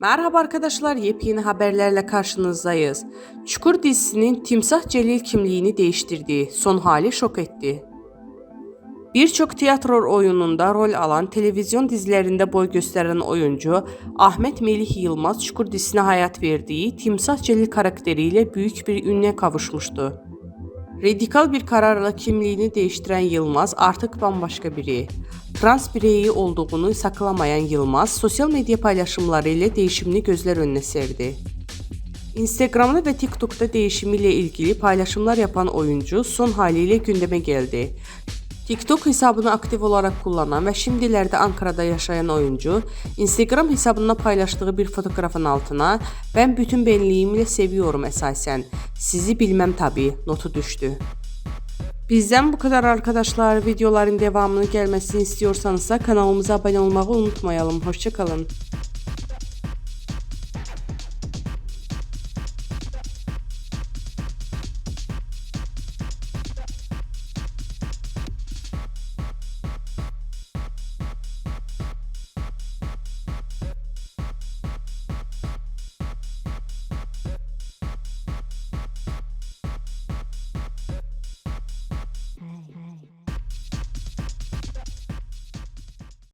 Merhaba arkadaşlar, yepyeni haberlerle karşınızdayız. Çukur dizisinin Timsah Celil kimliğini değiştirdiği son hali şok etti. Birçok tiyatro oyununda rol alan, televizyon dizilerinde boy gösteren oyuncu Ahmet Melih Yılmaz Çukur dizisine hayat verdiği Timsah Celil karakteriyle büyük bir ünle kavuşmuştu. Radikal bir kararla kimliğini değiştiren Yılmaz artık bambaşka biri. Trans bireyi olduğunu saklamayan Yılmaz, sosyal medya paylaşımları ile değişimini gözler önüne serdi. Instagram'da ve TikTok'ta değişimiyle ilgili paylaşımlar yapan oyuncu son haliyle gündeme geldi. TikTok hesabını aktif olarak kullanan ve şimdilerde Ankara'da yaşayan oyuncu, Instagram hesabında paylaştığı bir fotoğrafın altına "Ben bütün benliğimle seviyorum esasen. Sizi bilmem tabii." notu düştü. Bizden bu kadar arkadaşlar. Videoların devamını gelmesini istiyorsanız da kanalımıza abone olmayı unutmayalım. Hoşçakalın.